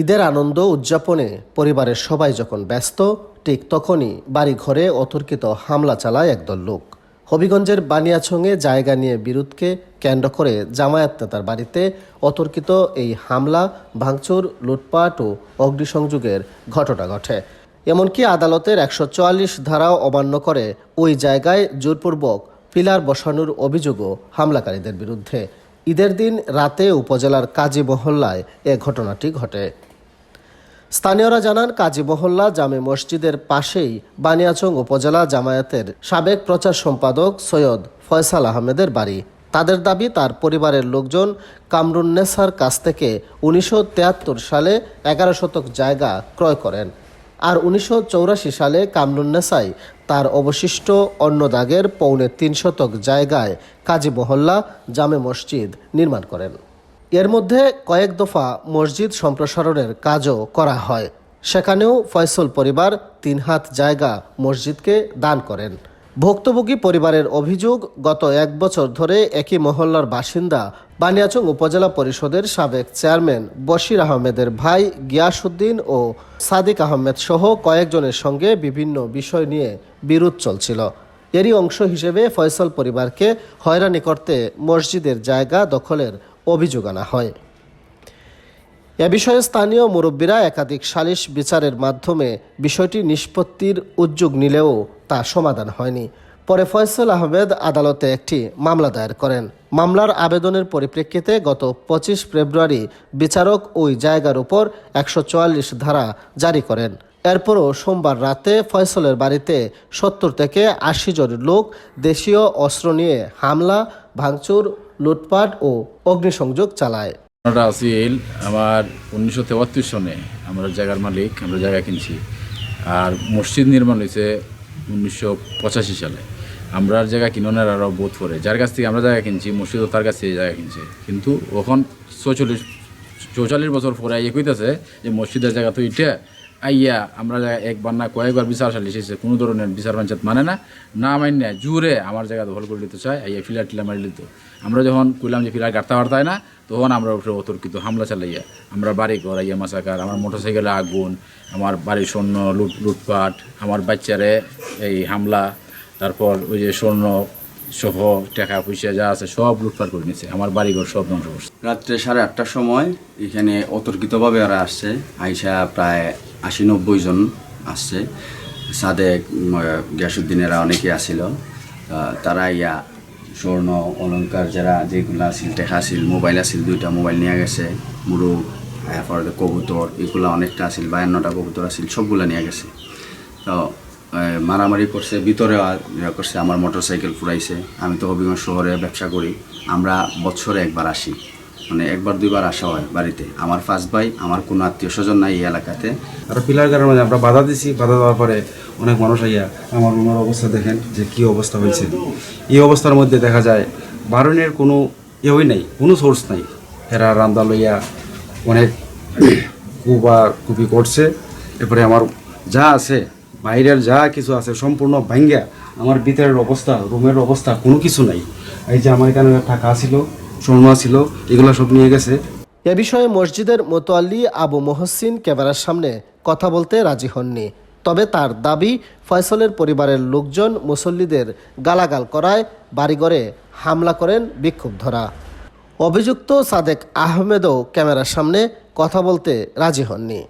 ঈদের আনন্দ উদযাপনে পরিবারের সবাই যখন ব্যস্ত, ঠিক তখনই বাড়ি ঘরে অতর্কিত হামলা চালায় একদল লোক। হবিগঞ্জের বানিয়াছঙে জায়গা নিয়ে বিরোধকে কেন্দ্র করে জামায়াত নেতার বাড়িতে অতর্কিত এই হামলা, ভাঙচুর, লুটপাট ও অগ্নিসংযোগের ঘটনা ঘটে। এমনকি আদালতের একশো চুয়াল্লিশ ধারাও অমান্য করে ওই জায়গায় জোরপূর্বক পিলার বসানোর অভিযোগও হামলাকারীদের বিরুদ্ধে। ঈদের দিন রাতে উপজেলার কাজী মহল্লায় এ ঘটনাটি ঘটে। স্থানীয়রা জানান, কাজী মহল্লা জামে মসজিদের পাশেই বানিয়াচং উপজেলা জামায়াতের সাবেক প্রচার সম্পাদক সৈয়দ ফয়সাল আহমেদের বাড়ি। তাদের দাবি, তার পরিবারের লোকজন কামরুন্নেসার কাছ থেকে উনিশশো সালে এগারো শতক জায়গা ক্রয় করেন। আর উনিশশো সালে কামরুন্নেসাই তার অবশিষ্ট অন্য দাগের পৌনে তিন শতক জায়গায় কাজী মহল্লা জামে মসজিদ নির্মাণ করেন। এর মধ্যে কয়েক দফা মসজিদ সম্প্রসারণের কাজও করা হয়। সেখানেও ফয়সল পরিবার তিন হাত জায়গা মসজিদকে দান করেন। ভুক্তভোগী পরিবারের অভিযোগ, গত এক বছর ধরে একই মহল্লার বাসিন্দা বানিয়াচং উপজেলা পরিষদের সাবেক চেয়ারম্যান বশির আহমেদের ভাই গিয়াসুদ্দিন ও সাদিক আহমেদ সহ কয়েকজনের সঙ্গে বিভিন্ন বিষয় নিয়ে বিরোধ চলছিল। এরই অংশ হিসেবে ফয়সল পরিবারকে হয়রানি করতে মসজিদের জায়গা দখলের অভিযোগ আনা হয়। এ বিষয়ে স্থানীয় মুরব্বীরা একাধিক সালিশ বিচারের মাধ্যমে বিষয়টি নিষ্পত্তির উদ্যোগ নিলেও তা সমাধান হয়নি। পরে ফয়সল আহমেদ আদালতে একটি মামলা দায়ের করেন। মামলার আবেদনের পরিপ্রেক্ষিতে গত পঁচিশ ফেব্রুয়ারি বিচারক ওই জায়গার উপর একশো চুয়াল্লিশ ধারা জারি করেন। এরপরও সোমবার রাতে ফয়সলের বাড়িতে সত্তর থেকে আশি জন লোক দেশীয় অস্ত্র নিয়ে হামলা ভাঙচুর, লুটপাট ও অগ্নিসংযোগ চালায়। ঘটনাটা আছিল আমার উনিশশো তেয়াত্তর সনে আমরা জায়গার মালিক, আমরা জায়গা কিনছি। আর মসজিদ নির্মাণ হয়েছে উনিশশো পঁচাশি সালে। আমরা জায়গা কিনোনের আরও বোধ পরে যার কাছ থেকে আমরা জায়গা কিনছি মসজিদও তার কাছ থেকে জায়গা কিনছে। কিন্তু ওখন চৌচল্লিশ চৌচল্লিশ বছর পরে আইয়া কইতেছে যে মসজিদের জায়গা তো ইটা আইয়া আমরা একবার না কয়েকবার বিচার সালিশেছে কোনো ধরনের বিচার পঞ্চায়েত মানে না। না মান্য জুড়ে আমার জায়গা দখল করে নিতে চায়, আইয়া ফিলার টিলা মারি দিত আমরা যখন কইলাম যে ফিলার গাড়তে পারতায় না, তখন আমরা উঠে অতর্কিত হামলা চালাইয়া, আমরা বাড়ি ঘর আইয়া মাসাকার আমার মোটরসাইকেলে আগুন, আমার বাড়ির স্বর্ণ লুট লুটপাট আমার বাচ্চারে এই হামলা, তারপর ওই যে স্বর্ণ সহ টাকা পয়সা যা আছে সব লুটপাট করে নিছে। আমার বাড়িঘর সব ধ্বংস করছে। রাত্রে সাড়ে আটটার সময় এখানে অতর্কিতভাবে ওরা আসছে। আইসা প্রায় আশি নব্বই জন আসছে। উম, গিয়াসুদ্দিনেরা অনেকে আসিল। তারা ইয়া স্বর্ণ অলংকার যারা যেগুলো আছিল টেকা আছিল মোবাইল আছিল দুইটা মোবাইল নিয়ে গেছে। মুরু এরপর কবুতর এগুলো অনেকটা আছিল বায়ান্নটা কবুতর আছিল সবগুলো নিয়ে গেছে। তো মারামারি করছে ভিতরে করছে, আমার মোটর সাইকেল ফুরাইছে। আমি তো হবিগঞ্জ শহরে ব্যবসা করি। আমরা বছরে একবার আসি। মানে একবার, দুইবার আসা হয় বাড়িতে। আমার ফার্স্ট ভাই, আমার কোনো আত্মীয় স্বজন নাই এই এলাকাতে। আর পিলার কারণে আমরা বাধা দিছি। বাধা দেওয়ার পরে অনেক মানুষ আইয়া আমার রুমের অবস্থা দেখেন যে কি অবস্থা হয়েছে। এই অবস্থার মধ্যে দেখা যায় বারণের কোনো ইয়েই নাই, কোনো সোর্স নাই। এরা রান্দা লইয়া অনেক কুবা কুপি করছে। এরপরে আমার যা আছে বাইরের যা কিছু আছে সম্পূর্ণ ভাঙ্গা আমার ভিতরের অবস্থা, রুমের অবস্থা, কোনো কিছু নাই। এই যে আমার এখানে টাকা ছিল স্বর্ণ ছিল, এগুলো সব নিয়ে গেছে। এ বিষয়ে মসজিদের মোতোয়াল্লি আবু মোহসিন ক্যামেরার সামনে কথা বলতে রাজি হননি। তবে তার দাবি, ফয়সলের পরিবারের লোকজন মুসল্লিদের গালাগাল করায় বাড়িঘরে হামলা করেন বিক্ষুব্ধরা। অভিযুক্ত সাদেক আহমেদও ক্যামেরার সামনে কথা বলতে রাজি হননি।